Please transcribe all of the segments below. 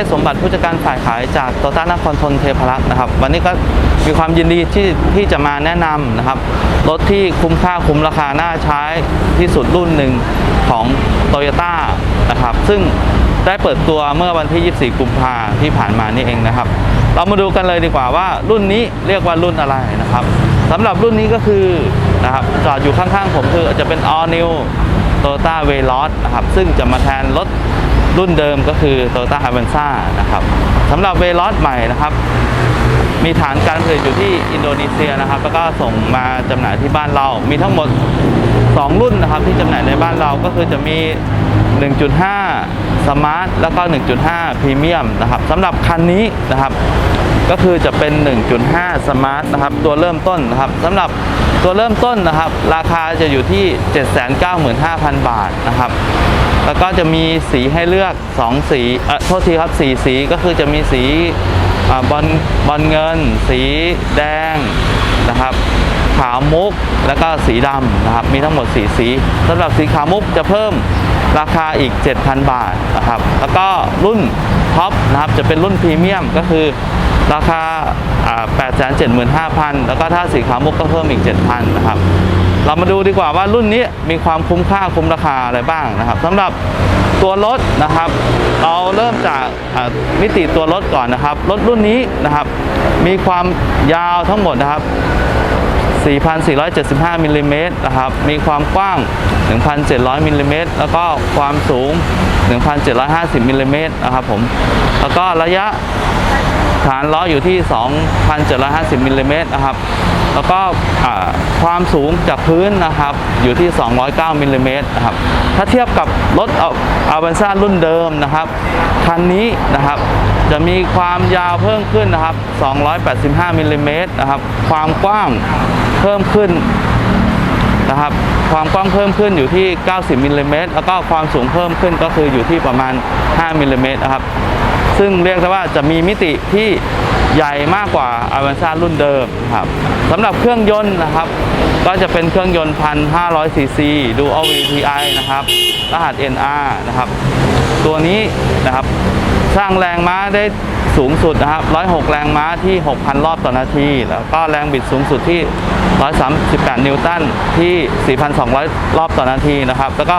ดีครับผมพิเชษสมบัติผู้จัดการฝ่ายขายจากโตต้านครทนเทพรักษ์นะครับ วันนี้ก็มีความยินดีที่ที่จะมาแนะนำนะครับรถที่คุ้มค่าคุ้มราคาน่าใช้ที่สุดรุ่นหนึ่งของ t o y ยต้านะครับ ซึ่งได้เปิดตัวเมื่อวันที่ 24 กุมภาที่ผ่านมานี่เองนะครับ เรามาดูกันเลยดีกว่าว่ารุ่นนี้เรียกว่ารุ่นอะไรนะครับสำหรับรุ่นนี้ก็คือนะครับจอดอยู่ข้างๆผมคืออาจจะเป็น all new Toyota v e l o s นะครับซึ่งจะมาแทนรถ รุ่นเดิมก็คือ Toyota a v a n z a นะครับสำหรับ v e l o s ใหม่นะครับ มีฐานการผลิตอยู่ที่อินโดนีเซียนะครับ แล้วก็ส่งมาจำหน่ายที่บ้านเรา มีทั้งหมด 2 รุ่นนะครับ ที่จำหน่ายในบ้านเราก็คือจะมี 1.5สมาร์แล้วก็ 1.5พรีเมียมนะครับสำหรับคันนี้นะครับก็คือจะเป็น 1.5สมาร์นะครับ ตัวเริ่มต้นนะครับสำหรับตัวเริ่มต้นนะครับ ราคาจะอยู่ที่ 795,000 บาทนะครับ แล้วก็จะมีสีให้เลือก 2 สีเออโทษทีครับสีสีก็คือจะมีสีอบอลบอลเงิน สีแดงนะครับ ขาวมุกแล้วก็สีดำนะครับ มีทั้งหมด4สีสำหรับสีขาวมุกจะเพิ่มราคาอีก 7,000 บาทนะครับ แล้วก็รุ่นท็อปนะครับจะเป็นรุ่นพรีเมียมก็คือราคาอ่า875,000 แล้วก็ถ้าสีขาวมุกก็เพิ่มอีก 7,000 นะครับ เรามาดูดีกว่าว่ารุ่นนี้มีความคุ้มค่าคุ้มราคาอะไรบ้างนะครับสำหรับตัวรถนะครับ เราเริ่มจากมิติตัวรถก่อนนะครับ รถรุ่นนี้นะครับ มีความยาวทั้งหมดนะครับ 4,475มิลลิเมตรนะครับ มีความกว้าง 1,700มิลลิเมตรแล้วก็ความสูง 1,750มิลลิเมตรนะครับผม แล้วก็ระยะ ฐานล้ออยู่ที่ 2,750มิลลิเมตรนะครับ แล้วก็ความสูงจากพื้นนะครับอยู่ที่ 209มิลลิเมตรนะครับ ถ้าเทียบกับรถอาวันซ่ารุ่นเดิมนะครับ คันนี้นะครับจะมีความยาวเพิ่มขึ้นนะครับ 285มิลลิเมตรนะครับ ความกว้างเพิ่มขึ้นนะครับ ความกว้างเพิ่มขึ้นอยู่ที่ 90มิลลิเมตรแล้วก็ความสูงเพิ่มขึ้นก็คืออยู่ที่ประมาณ 5มิลลิเมตรนะครับ ซึ่งเรียกได้ว่าจะมีมิติที่ใหญ่มากกว่า a v a n z a รุ่นเดิมครับสำหรับเครื่องยนต์นะครับ ก็จะเป็นเครื่องยนต์ 1,500 ซีซี Dual VTI นะครับ รหัส NR นะครับ ตัวนี้นะครับ สร้างแรงม้าได้สูงสุดนะครับ 106 แรงม้าที่ 6,000 รอบต่อนาที แล้วก็แรงบิดสูงสุดที่ 138 นิวตันที่ 4,200 รอบต่อนาทีนะครับ แล้วก็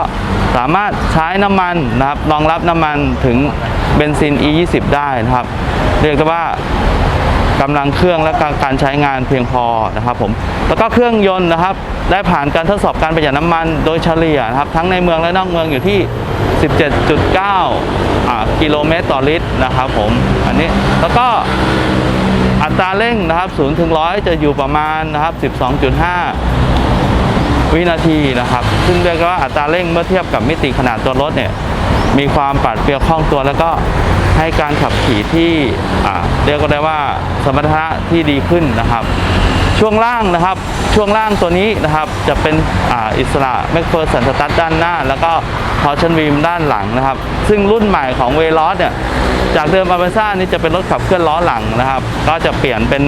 สามารถใช้น้ำมันนะครับ รองรับน้ำมันถึงเบนซิน E20 ได้นะครับ เรียกได้ว่า กำลังเครื่องและการใช้งานเพียงพอนะครับผมแล้วก็เครื่องยนต์นะครับ ได้ผ่านการทดสอบการประหยัดน้ำมันโดยเฉลี่ยนะครับ ทั้งในเมืองและนอกเมืองอยู่ที่ 17.9 กิโลเมตรต่อลิตรนะครับผมอันนี้แล้วก็อัตราเร่งนะครับ0ถึง100 จะอยู่ประมาณนะครับ 12.5 วินาทีนะครับ ซึ่งเรียกว่าอัตราเร่งเมื่อเทียบกับมิติขนาดตัวรถเนี่ยมีความปราดเปรียวคล่องตัวแล้วก็ ให้การขับขี่ที่เรียกก็ได้ว่าสมรรถนะที่ดีขึ้นนะครับ ช่วงล่างนะครับ ช่วงล่างตัวนี้นะครับ จะเป็นออิสระแม็กเฟอร์สันสตัดด้านหน้า แล้วก็พอชันวีมด้านหลังนะครับ ซึ่งรุ่นใหม่ของเวลอสเนี่ยจากเดิมอาเบซ่านี่จะเป็นรถขับเคลื่อนล้อหลังนะครับ ก็จะเปลี่ยนเป็น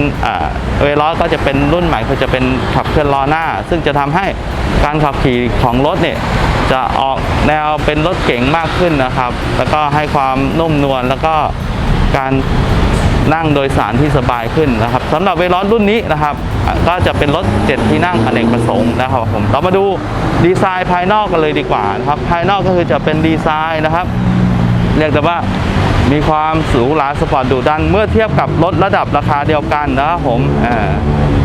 เวลอสก็จะเป็นรุ่นใหม่คือจะเป็นขับเคลื่อนล้อหน้า ซึ่งจะทำให้การขับขี่ของรถเนี่ยจะออกแนวเป็นรถเก๋งมากขึ้นนะครับ แล้วก็ให้ความนุ่มนวลแล้วก็การ นั่งโดยสารที่สบายขึ้นนะครับสำหรับเวลอสรุ่นนี้นะครับ ก็จะเป็นรถ 7 ที่นั่งอเนกประสงค์นะครับผมเรามาดูดีไซน์ภายนอกกันเลยดีกว่านะครับภายนอกก็คือจะเป็นดีไซน์นะครับ เรียกได้ว่ามีความสูงหราสปอร์ตดุดันเมื่อเทียบกับรถระดับราคาเดียวกันนะครับผมอ่า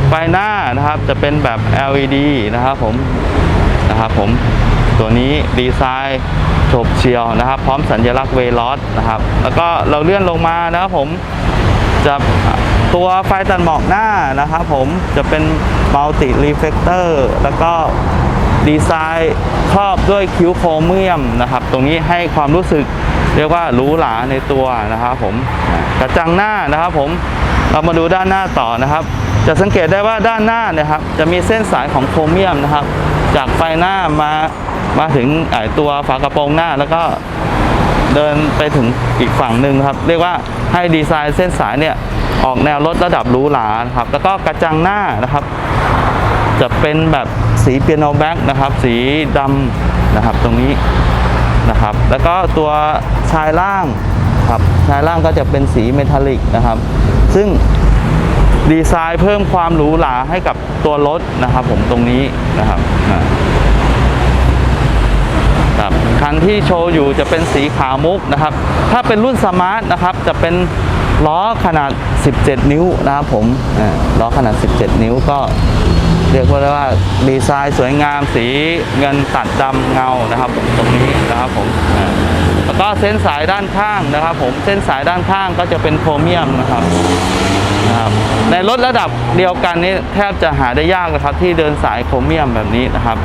ไฟหน้านะครับจะเป็นแบบ LED นะครับผมนะครับผมตัวนี้ดีไซน์โฉบเฉียวนะครับ พร้อมสัญลักษณ์เวลอสนะครับ แล้วก็เราเลื่อนลงมานะครับผม จะตัวไฟตัดหมอกหน้านะครับผมจะเป็นมัลติรีเฟกเตอร์แล้วก็ดีไซน์ครอบด้วยคิ้วโครเมียมนะครับ ตรงนี้ให้ความรู้สึกเรียกว่าหรูหราในตัวนะครับผมกระจังหน้านะครับผมเรามาดูด้านหน้าต่อนะครับ จะสังเกตได้ว่าด้านหน้านี่ยครับ จะมีเส้นสายของโครเมียมนะครับ จากไฟหน้ามามาถึงไอ้ตัวฝากระโปรงหน้าแล้วก็ เดินไปถึงอีกฝั่งหนึ่งครับ เรียกว่าให้ดีไซน์เส้นสายเนี่ยออกแนวรถระดับหรูหรานะครับ แล้วก็กระจังหน้านะครับ จะเป็นแบบสีเปียโนแบ็กนะครับ สีดำนะครับตรงนี้นะครับ แล้วก็ตัวชายล่างครับชายล่างก็จะเป็นสีเมทัลลิกนะครับ ซึ่งดีไซน์เพิ่มความหรูหราให้กับตัวรถนะครับ ผมตรงนี้นะครับ ครับคันที่โชว์อยู่จะเป็นสีขาวมุกนะครับ ถ้าเป็นรุ่นสมาร์ทนะครับจะเป็นล้อขนาด 17 นิ้วนะครับผมล้อขนาด 17 นิ้วก็เรียกว่าได้ว่าดีไซน์สวยงามสีเงินตัดดำเงานะครับผมตรงนี้นะครับผมแล้วก็เส้นสายด้านข้างนะครับ ผมเส้นสายด้านข้างก็จะเป็นโครเมียมนะครับนะครับในรถระดับเดียวกันนี้แทบจะหาได้ยากนะครับ ที่เดินสายโครเมียมแบบนี้นะครับ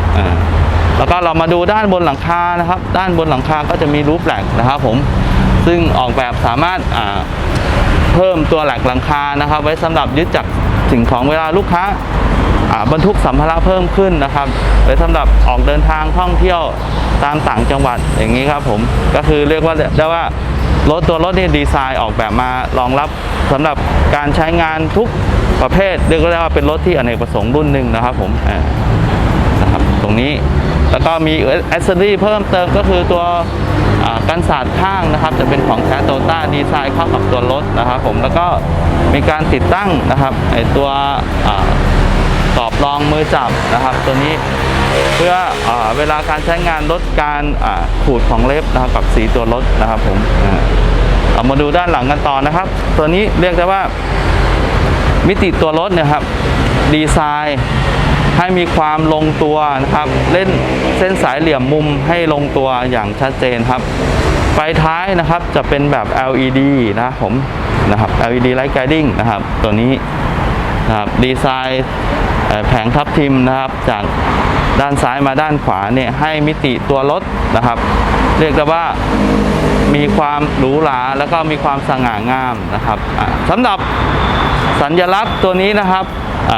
แล้วก็เรามาดูด้านบนหลังคานะครับ ด้านบนหลังคาก็จะมีรูปแหลกนะครับผมซึ่งออกแบบสามารถาเพิ่มตัวแหลกหลังคานะครับ ไว้สำหรับยึดจากสิ่งของเวลาลูกค้าบรรทุกสัมภาระเพิ่มขึ้นนะครับไว้สำหรับออกเดินทางท่องเที่ยวตามต่างจังหวัดอย่างนี้ครับผมก็คือเรียกว่าได้ว่ารถตัวรถนี่ดีไซน์ออกแบบมารองรับสำหรับการใช้งานทุกประเภทเรียกได้ว่าเป็นรถที่อเนกประสงค์รุ่นหนึ่งนะครับผมอ่านะครับตรงนี้ แล้วก็มีแอสเซอรี่เพิ่มเติมก็คือตัวกันสาดข้างนะครับ จะเป็นของแท้โตต้าดีไซน์เข้ากับตัวรถนะครับผมแล้วก็มีการติดตั้งนะครับไอตัวอ่ากรอบรองมือจับนะครับ ตัวนี้เพื่ออเวลาการใช้งานลดการขูดของเล็บนะครับกับสีตัวรถนะครับผมเอามาดูด้านหลังกันต่อนะครับ ตัวนี้เรียกได้ว่ามิติตัวรถนยครับดีไซน์ ให้มีความลงตัวนะครับ เล่นเส้นสายเหลี่ยมมุมให้ลงตัวอย่างชัดเจนครับไฟท้ายนะครับจะเป็นแบบ LED นะครับผมนะครับ LED light guiding นะครับ ตัวนี้นะครับดีไซน์แผงทับทิมนะครับ จากด้านซ้ายมาด้านขวาเนี่ยให้มิติตัวรถนะครับ เรียกได้ว่ามีความหรูหราแล้วก็มีความสง่างามนะครับสำหรับสัญลักษณ์ตัวนี้นะครับ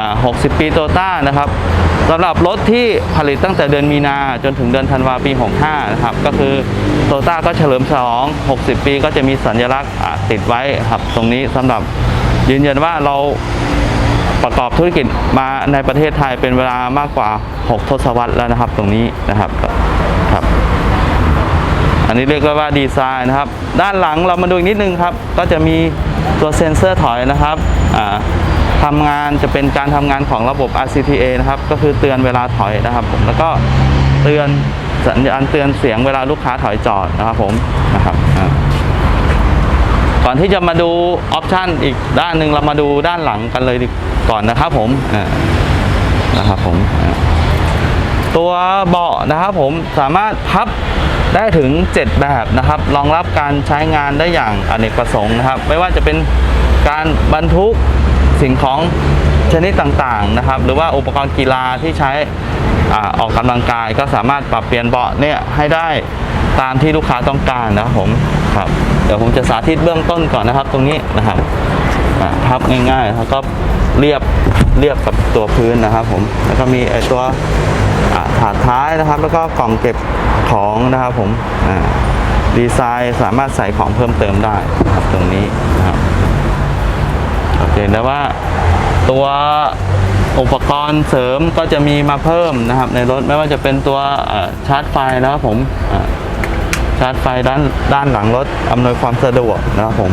60 ปีโตต้านะครับ สำหรับรถที่ผลิตตั้งแต่เดือนมีนาจนถึงเดือนธันวาปี 65 นะครับ ก็คือโตต้าก็เฉลิมฉลอง 60 ปีก็จะมีสัญลักษณ์ติดไว้ครับ ตรงนี้สำหรับยืนยันว่าเราประกอบธุรกิจมาในประเทศไทยเป็นเวลามากกว่า 6 ทศวรรษแล้วนะครับ ตรงนี้นะครับครับ อันนี้เรียกว่าดีไซน์นะครับ ด้านหลังเรามาดูอีกนิดนึงครับ ก็จะมีตัวเซ็นเซอร์ถอยนะครับอ่า ทำงานจะเป็นการทำงานของระบบ RCTA นะครับ ก็คือเตือนเวลาถอยนะครับผมแล้วก็เตือนสัญญาณเตือนเสียงเวลาลูกค้าถอยจอดนะครับผมนะครับก่อนที่จะมาดูออปชันอีกด้านหนึ่งเรามาดูด้านหลังกันเลยก่อนนะครับผมนะครับผมตัวเบาะนะครับผมสามารถพับได้ถึง 7 แบบนะครับรองรับการใช้งานได้อย่างอเนกประสงค์นะครับ ไม่ว่าจะเป็นการบรรทุก สิ่งของชนิดต่างๆนะครับ หรือว่าอุปกรณ์กีฬาที่ใช้อออกกำลังกายก็สามารถปรับเปลี่ยนเบาะเนี่ยให้ได้ตามที่ลูกค้าต้องการนะครับผมครับเดี๋ยวผมจะสาธิตเบื้องต้นก่อนนะครับ ตรงนี้นะครับพับง่ายๆแล้วก็เรียบเรียบกับตัวพื้นนะครับ ผมแล้วก็มีไอตัวถาดท้ายนะครับ แล้วก็กล่องเก็บของนะครับ ผมดีไซน์สามารถใส่ของเพิ่มเติมได้ครับตรงนี้นะครับ เคแล้วว่าตัวอุปกรณ์เสริมก็จะมีมาเพิ่มนะครับ ในรถไม่ว่าจะเป็นตัวชาร์จไฟนะครับผมชาร์จไฟด้านด้านหลังรถอำนวยความสะดวกนะครับผม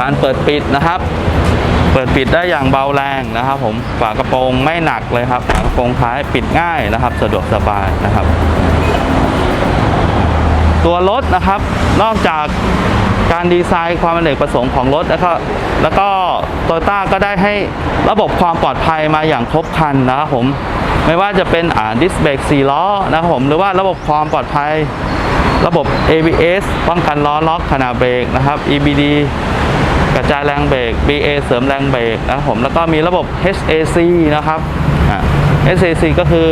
การเปิดปิดนะครับ เปิดปิดได้อย่างเบาแรงนะครับผมฝากระโปรงไม่หนักเลยครับฝากระโปรงท้ายปิดง่ายนะครับ สะดวกสบายนะครับ ตัวรถนะครับ นอกจากการดีไซน์ความอเนกประสงค์ของรถแล้วก็แล้วก็โตต้าก็ได้ให้ระบบความปลอดภัยมาอย่างครบครันนะครับผมไม่ว่าจะเป็นอ่าดิสเบรก4ล้อนะครับผมหรือว่าระบบความปลอดภัย ระบบ ABS ป้องกันล้อล็อกขณะเบรกนะครับ EBD กระจายแรงเบรก BA เสริมแรงเบรกนะครับผมแล้วก็มีระบบ HAC นะครับ HAC ก็คือ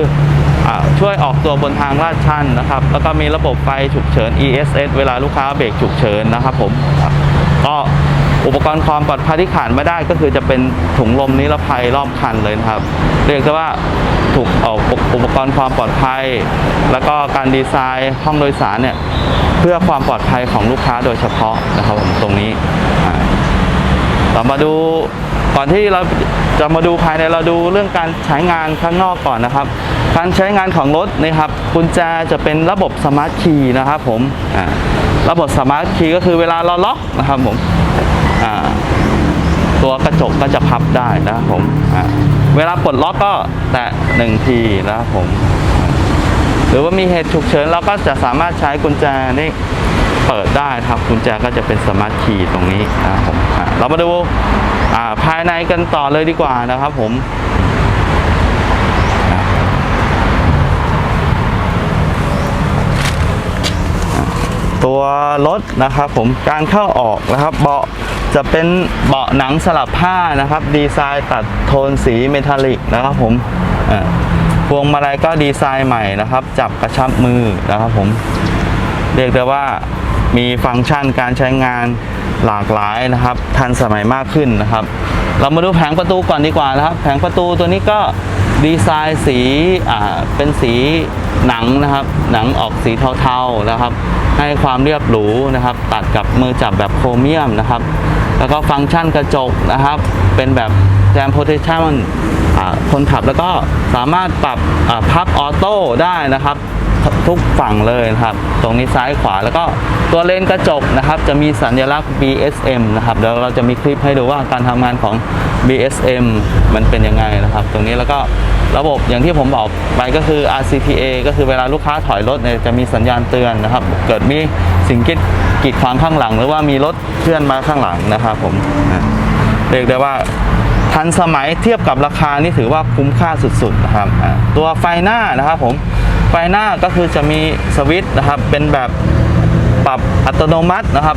ช่วยออกตัวบนทางลาดชันนะครับ แล้วก็มีระบบไฟฉุกเฉิน ESS เวลาลูกค้าเบรกฉุกเฉินนะครับผมก็อุปกรณ์ความปลอดภัยที่ขาดไม่ได้ก็คือจะเป็นถุงลมนิรภัยรอบคันเลยครับ เรียกได้ว่าถูกออกอุปกรณ์ความปลอดภัย แล้วก็การดีไซน์ห้องโดยสารเนี่ยเพื่อความปลอดภัยของลูกค้าโดยเฉพาะนะครับผมตรงนี้อ่าเรามาดู ก่อนที่เราจะมาดูภายในเราดูเรื่องการใช้งานข้างนอกก่อนนะครับ การใช้งานของรถนะครับกุญแจจะเป็นระบบสมาร์ทคีย์นะครับผมอ่าระบบสมาร์ทคีย์ก็คือเวลาเราล็อกนะครับผมอ่าตัวกระจกก็จะพับได้นะครับผมอ่าเวลาปลดล็อกก็แตะหนึ่งทีนะครับผมหรือว่ามีเหตุฉุกเฉินเราก็จะสามารถใช้กุญแจนี่เปิดได้ครับกุญแจก็จะเป็นสมาร์ทคีย์ตรงนี้นะครับผมอะเรามาดูอ่า ภายในกันต่อเลยดีกว่านะครับผมตัวรถนะครับผมการเข้าออกนะครับเบาะจะเป็นเบาะหนังสลับผ้านะครับ ดีไซน์ตัดโทนสีเมทัลลิกนะครับผมพวงมาลัยก็ดีไซน์ใหม่นะครับ จับกระชับมือนะครับผม เรียกได้ว่า มีฟังก์ชันการใช้งานหลากหลายนะครับ ทันสมัยมากขึ้นนะครับ เรามาดูแผงประตูก่อนดีกว่านะครับ แผงประตูตัวนี้ก็ดีไซน์สีอ่าเป็นสีหนังนะครับ หนังออกสีเทาๆนะครับ ให้ความเรียบหรูนะครับ ตัดกับมือจับแบบโครเมียมนะครับ แล้วก็ฟังก์ชันกระจกนะครับ เป็นแบบแจมโพเทชันคนขับแล้วก็สามารถปรับพับออโต้ได้นะครับ ทุกฝั่งเลยนะครับ ตรงนี้ซ้ายขวาแล้วก็ตัวเลนกระจกนะครับ จะมีสัญลักษณ์ BSM นะครับเดี๋ยวเราจะมีคลิปให้ดูว่าการทำงานของ BSM มันเป็นยังไงนะครับ ตรงนี้แล้วก็ระบบอย่างที่ผมบอกไปก็คือ RCTA ก็คือเวลาลูกค้าถอยรถเนี่ยจะมีสัญญาณเตือนนะครับ เกิดมีสิ่งกีดกีดขวางข้างหลัง หรือว่ามีรถเคลื่อนมาข้างหลังนะครับผมเรียกได้ว่าทันสมัยเทียบกับราคานี่ถือว่าคุ้มค่าสุดๆนะครับตัวไฟหน้านะครับผม ไฟหน้าก็คือจะมีสวิตช์นะครับ เป็นแบบปรับอัตโนมัตินะครับ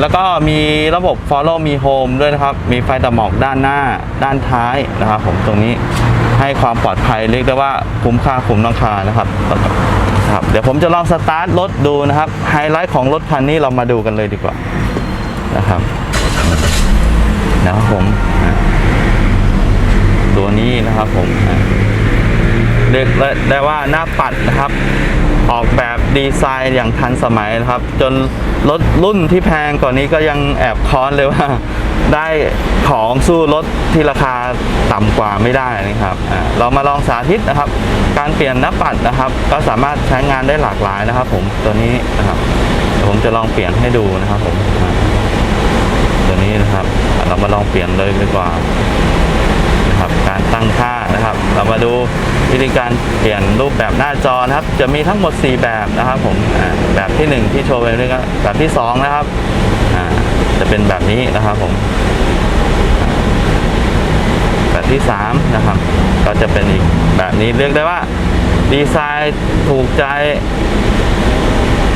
แล้วก็มีระบบ Follow Me Home ด้วยนะครับ มีไฟตัดหมอกด้านหน้าด้านท้ายนะครับ ผมตรงนี้ให้ความปลอดภัยเรียกได้ว่าคุ้มค่าคุ้มราคานะครับครับเดี๋ยวผมจะลองสตาร์ทรถดูนะครับ ไฮไลท์ของรถคันนี้เรามาดูกันเลยดีกว่านะครับนะครับผม ตัวนี้นะครับผมอะ เรียกได้ว่าหน้าปัดนะครับ ออกแบบดีไซน์อย่างทันสมัยนะครับ จนรถรุ่นที่แพงกว่านี้ก็ยังแอบค้อนเลยว่า ได้ของสู้รถที่ราคาต่ำกว่าไม่ได้นะครับอะเรามาลองสาธิตนะครับ การเปลี่ยนหน้าปัดนะครับ ก็สามารถใช้งานได้หลากหลายนะครับ ผมตัวนี้นะครับผมจะลองเปลี่ยนให้ดูนะครับผมตัวนี้นะครับ เรามาลองเปลี่ยนเลยดีกว่า นะครับการตั้ งค่านะครับ เรามาดูวิธีการเปลี่ยนรูปแบบหน้าจอนะครับ จะมีทั้งหมด 4 แบบนะครับผมแบบที่ 1 ที่โชว์ไปนี่ก็แบบที่ 2 นะครับจะเป็นแบบนี้นะครับผมแบบที่ 3 นะครับ ก็จะเป็นอีกแบบนี้เรียกได้ว่าดีไซน์ถูกใจ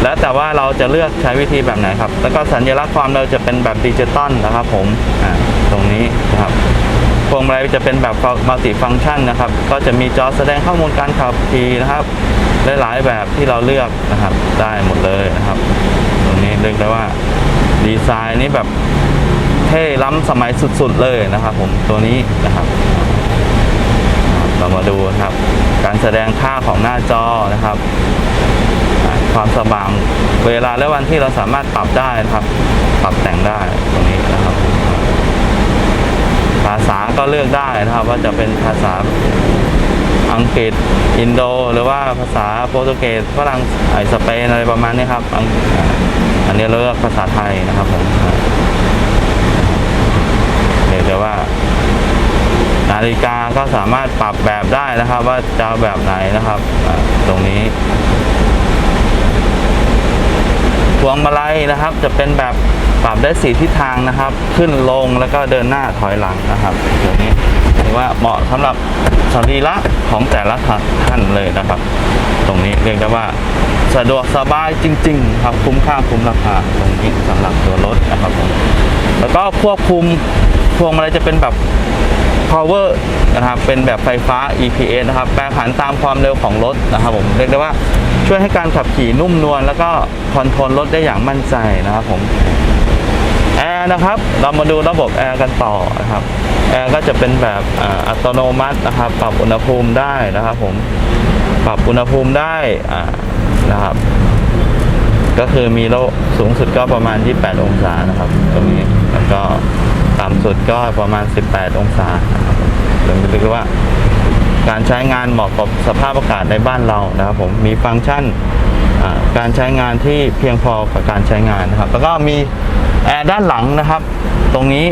แล้วแต่ว่าเราจะเลือกใช้วิธีแบบไหนครับ แล้วก็สัญลักษณ์ความเร็วจะเป็นแบบดิจิตอลนะครับผม ตรงนี้นะครับ พวงมาลัยจะเป็นแบบมัลติฟัง c t ชันนะครับ ก็จะมีจอแสดงข้อมูลการขับขี่นะครับหลายๆแบบที่เราเลือกนะครับ ได้หมดเลยนะครับตรงนี้เรียกได้ว่าดีไซน์นี้แบบเท่ล้ำสมัยสุดๆเลยนะครับ ผมตัวนี้นะครับเรามาดูนะครับ การแสดงค่าของหน้าจอนะครับ ความสว่างเวลาและวันที่เราสามารถปรับได้นะครับ ปรับแต่งได้ตรงนี้นะครับ ภาษาก็เลือกได้นะครับ ว่าจะเป็นภาษาอังกฤษอินโด หรือว่าภาษาโปรตุเกสฝรั่งไอสเปนอะไรประมาณนี้ครับ อันนี้เราเลือกภาษาไทยนะครับผมเรียกได้ว่า นาฬิกาก็สามารถปรับแบบได้นะครับ ว่าจะแบบไหนนะครับ ตรงนี้พวงมาลัยนะครับ จะเป็นแบบ ปรับได้สีทิศทางนะครับ ขึ้นลงแล้วก็เดินหน้าถอยหลังนะครับตัวนี้ถือว่าเหมาะสำหรับสรีระของแต่ละท่านเลยนะครับ ตรงนี้เรียกได้ว่าสะดวกสบายจริง ๆ ครับคุ้มค่าคุ้มราคาตรงนี้สำหรับตัวรถนะครับผมแล้วก็ควบคุมพวงมาลัยจะเป็นแบบ power นะครับเป็นแบบไฟฟ้า EPS นะครับแปรผันตามความเร็วของรถนะครับผมเรียกได้ว่าช่วยให้การขับขี่นุ่มนวลแล้วก็คอนโทรลรถได้อย่างมั่นใจนะครับผม แอร์นะครับ เรามาดูระบบแอร์กันต่อนะครับ แอร์ก็จะเป็นแบบอ,อัตโนมัตินะครับ ปรับอุณหภูมิได้นะครับผม ปรับอุณหภูมิได้นะครับ ก็คือมีโลสูงสุดก็ประมาณ 28 องศานะครับ ตรงนี้ แล้วก็ต่ำสุดก็ประมาณ 18 องศานะครับผมเรียกว่าการใช้งานเหมาะกับสภาพอากาศในบ้านเรานะครับผม มีฟังก์ชัน การใช้งานที่เพียงพอกับการใช้งานนะครับ แล้วก็มีแอร์ด้านหลังนะครับ ตรงนี้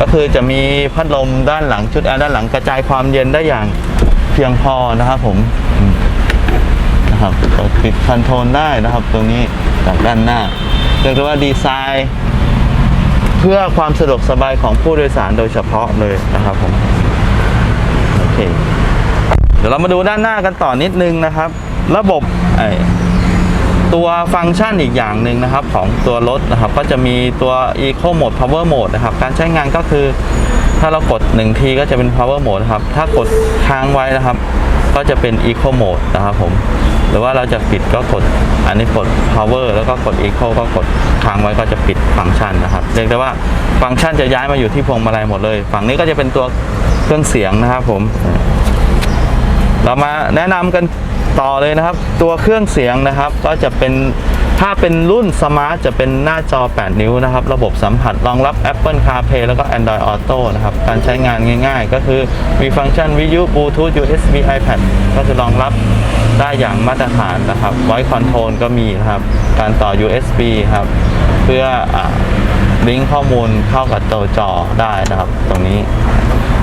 ก็คือจะมีพัดลมด้านหลังชุดแอร์ด้านหลังกระจายความเย็นได้อย่างเพียงพอนะครับผมนะครับปิดปิดคอนโทรลได้นะครับ ตรงนี้จากด้านหน้าเรียกได้ว่าดีไซน์ เพื่อความสะดวกสบายของผู้โดยสารโดยเฉพาะเลยนะครับผมโอเคเดี๋ยวเรามาดูด้านหน้ากันต่อนิดนึงนะครับ ระบบไอ ตัวฟังก์ชันอีกอย่างหนึ่งนะครับของตัวรถนะครับก็จะมีตัว Eco Mode Power Mode นะครับการใช้งานก็คือ ถ้าเรากด 1 ทีก็จะเป็น Power Mode นะครับถ้ากดค้างไว้นะครับ ก็จะเป็น Eco Mode นะครับผมหรือว่าเราจะปิดก็กดอันนี้กด power แล้วก็กด eco ก็กดค้างไว้ก็จะปิดฟังก์ชันนะครับเรียกได้ว่าฟังก์ชันจะย้ายมาอยู่ที่พวงมาลัยหมดเลย ฝั่งนี้ก็จะเป็นตัวเครื่องเสียงนะครับผม เรามาแนะนำกัน ต่อเลยนะครับ ตัวเครื่องเสียงนะครับ ก็จะเป็นถ้าเป็นรุ่นสมาร์ทจะเป็นหน้าจอ 8 นิ้วนะครับ ระบบสัมผัสรองรับ Apple CarPlay แล้วก็ Android Auto นะครับ การใช้งานง่ายๆ ก็คือมีฟังก์ชันวิทยุ Bluetooth USB iPad ก็จะรองรับได้อย่างมาตรฐานนะครับ Voice Control ก็มีนะครับ การต่อ USB ครับ เพื่อลิงก์ข้อมูลเข้ากับตัวจอได้นะครับ ตรงนี้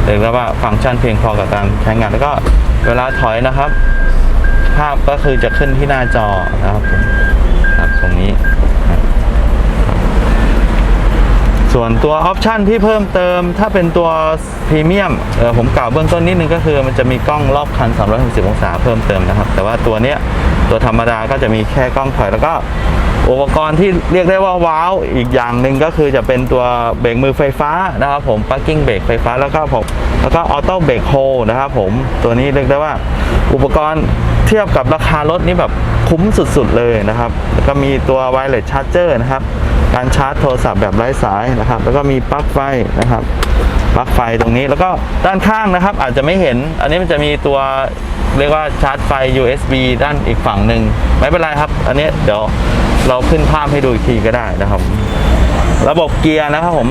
เรียกว่าฟังก์ชันเพียงพอกับการใช้งานแล้วก็เวลาถอยนะครับ ภาพก็คือจะขึ้นที่หน้าจอนะครับผมครับตรงนี้ ส่วนตัวออปชันที่เพิ่มเติม ถ้าเป็นตัวพรีเมียมเออผมกล่าวเบื้องต้นนิดนึงก็คือ มันจะมีกล้องรอบคัน 360 องศาเพิ่มเติมนะครับ แต่ว่าตัวเนี้ย ตัวธรรมดาก็จะมีแค่กล้องถอยแล้วก็อุปกรณ์ที่เรียกได้ว่าว้าวอีกอย่างหนึ่งก็คือจะเป็นตัวเบรกมือไฟฟ้านะครับผมปักกิ้งเบรกไฟฟ้าแล้วก็ผมแล้วก็ออโต้เบรกโฮนะครับผมตัวนี้เรียกได้ว่า อุปกรณ์เทียบกับราคารถนี่แบบคุ้มสุดๆเลยนะครับ แล้วก็มีตัวไวเลสชาร์จเจอร์นะครับ การชาร์จโทรศัพท์แบบไร้สายนะครับ แล้วก็มีปลั๊กไฟนะครับ ปลั๊กไฟตรงนี้แล้วก็ด้านข้างนะครับ อาจจะไม่เห็น อันนี้มันจะมีตัวเรียกว่าชาร์จไฟ USB ด้านอีกฝั่งหนึ่งไม่เป็นไรครับ อันนี้เดี๋ยวเราขึ้นภาพให้ดูอีกทีก็ได้นะครับ ระบบเกียร์นะครับผม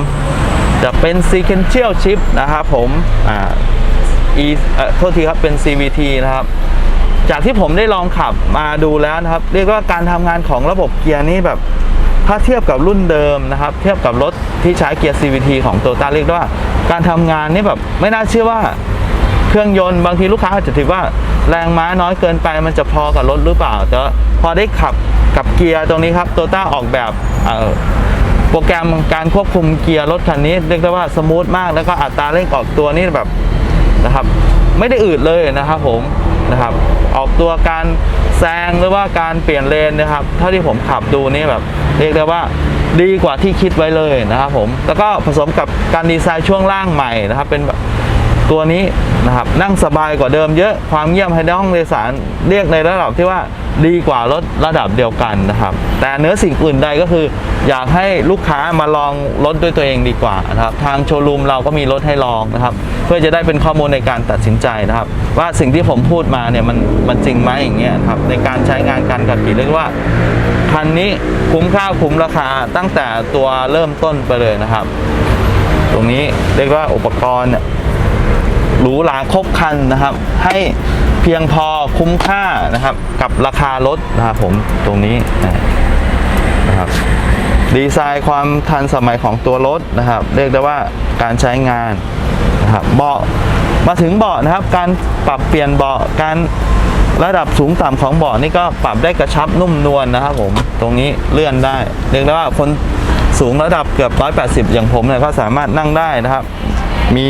จะเป็น sequential shift นะครับผมอ่า e เอ่อโทษทีครับเป็น CVT นะครับ จากที่ผมได้ลองขับมาดูแล้วนะครับ เรียกว่าการทำงานของระบบเกียร์นี่แบบ ถ้าเทียบกับรุ่นเดิมนะครับ เทียบกับรถที่ใช้เกียร์ CVT ของโต o ต้าเรียกได้ว่าการทำงานนี่แบบไม่น่าเชื่อว่าเครื่องยนต์บางทีลูกค้าอาจจะถือว่าแรงม้าน้อยเกินไปมันจะพอกับรถหรือเปล่า แต่พอได้ขับกับเกียร์ตรงนี้ครับโตต้าออกแบบโปรแกรมการควบคุมเกียร์รถคันนี้เรียกได้ว่าสมูทมากแล้วก็อัตราเร่งออกตัวนี่แบบนะครับ ไม่ได้อืดเลยนะครับผมนะครับ ออกตัวการ แซงหรือว่าการเปลี่ยนเลนนะครับ เท่าที่ผมขับดูนี่แบบ เรียกได้ว่าดีกว่าที่คิดไว้เลยนะครับผม แล้วก็ผสมกับการดีไซน์ช่วงล่างใหม่นะครับ เป็น ตัวนี้นะครับนั่งสบายกว่าเดิมเยอะความเงียบภายในห้องโดยสารเรียกในระดับที่ว่าดีกว่ารถระดับเดียวกันนะครับ แต่เนื้อสิ่งอื่นใดก็คือ อยากให้ลูกค้ามาลองรถด้วยตัวเองดีกว่านะครับ ทางโชว์รูมเราก็มีรถให้ลองนะครับ เพื่อจะได้เป็นข้อมูลในการตัดสินใจนะครับ ว่าสิ่งที่ผมพูดมาเนี่ยมันมันจริงไหมอย่างเงี้ยครับในการใช้งานการขับขี่เรียกว่าคันนี้คุ้มค่าคุ้มราคาตั้งแต่ตัวเริ่มต้นไปเลยนะครับ ตรงนี้เรียกว่าอุปกรณ์เนี่ย หรูหราครบคันนะครับ ให้เพียงพอคุ้มค่านะครับ กับราคารถนะครับผมตรงนี้นะครับดีไซน์ความทันสมัยของตัวรถนะครับ เรียกได้ว่าการใช้งานนะครับเบาะมาถึงเบาะนะครับ การปรับเปลี่ยนเบาะการระดับสูงต่ำของเบาะนี่ก็ปรับได้กระชับนุ่มนวลนะครับผมตรงนี้เลื่อนได้ เรียกได้ว่าคนสูงระดับเกือบ 180 อย่างผมเนี่ยก็สามารถนั่งได้นะครับ มี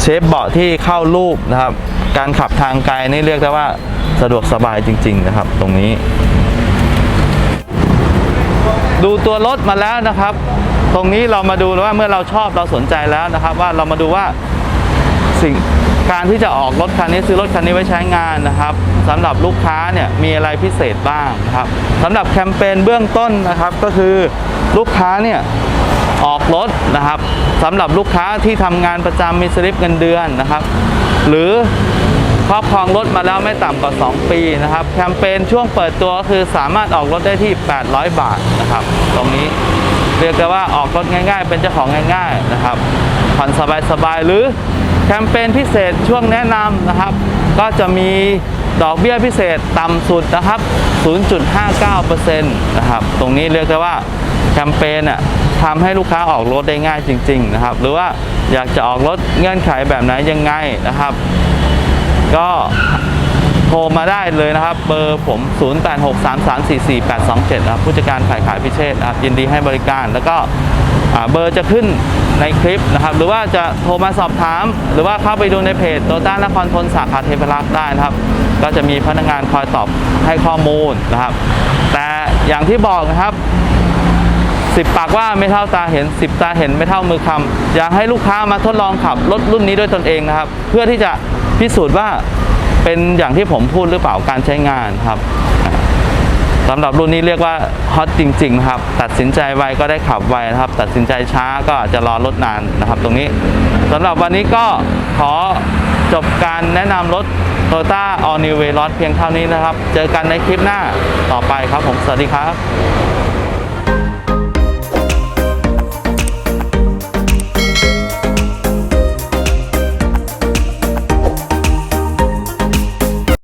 เชฟเบาะที่เข้ารูปนะครับ การขับทางไกลนี่เรียกได้ว่าสะดวกสบายจริง ๆ นะครับ ตรงนี้ ดูตัวรถมาแล้วนะครับ ตรงนี้เรามาดูว่าเมื่อเราชอบเราสนใจแล้วนะครับ ว่าเรามาดูว่าสิ่งการที่จะออกรถคันนี้ซื้อรถคันนี้ไว้ใช้งานนะครับสำหรับลูกค้าเนี่ยมีอะไรพิเศษบ้างครับสำหรับแคมเปญเบื้องต้นนะครับ ก็คือลูกค้าเนี่ย ออกรถนะครับสำหรับลูกค้าที่ทำงานประจำมีสลิปเงินเดือนนะครับ หรือครอบครองรถมาแล้วไม่ต่ำกว่า 2 ปีนะครับ แคมเปญช่วงเปิดตัวคือสามารถออกรถได้ที่ 800 บาทนะครับ ตรงนี้เรียกได้ว่าออกรถง่ายๆ เป็นเจ้าของง่ายๆนะครับผ่อนสบายๆหรือแคมเปญพิเศษช่วงแนะนำนะครับ ก็จะมีดอกเบี้ยพิเศษต่ำสุดนะครับ 0.59%นะครับ ตรงนี้เรียกได้ว่าแคมเปญอะ ทำให้ลูกค้าออกรถได้ง่ายจริง ๆ นะครับ หรือว่าอยากจะออกรถเงื่อนไขแบบไหนยังไงนะครับ ก็โทรมาได้เลยนะครับ เบอร์ผม 0863344827 นะครับผู้จัดการขายขายพิเชษนะครับยินดีให้บริการแล้วก็เบอร์จะขึ้นในคลิปนะครับ หรือว่าจะโทรมาสอบถาม หรือว่าเข้าไปดูในเพจโตต้านครทนสาขาเทพรักษ์ได้นะครับ ก็จะมีพนักงานคอยตอบให้ข้อมูลนะครับ แต่อย่างที่บอกนะครับ สิบปากว่าไม่เท่าตาเห็นสิบตาเห็นไม่เท่ามือคำอยากให้ลูกค้ามาทดลองขับรถรุ่นนี้ด้วยตนเองนะครับ เพื่อที่จะพิสูจน์ว่าเป็นอย่างที่ผมพูดหรือเปล่าการใช้งานครับสำหรับรุ่นนี้เรียกว่าฮอตจริงๆครับ ตัดสินใจไวก็ได้ขับไวนะครับ ตัดสินใจช้าก็อาจจะรอรถนานนะครับ ตรงนี้สำหรับวันนี้ก็ขอจบการแนะนำรถ Toyota All New Veloz เพียงเท่านี้นะครับ เจอกันในคลิปหน้าต่อไปครับผม สวัสดีครับ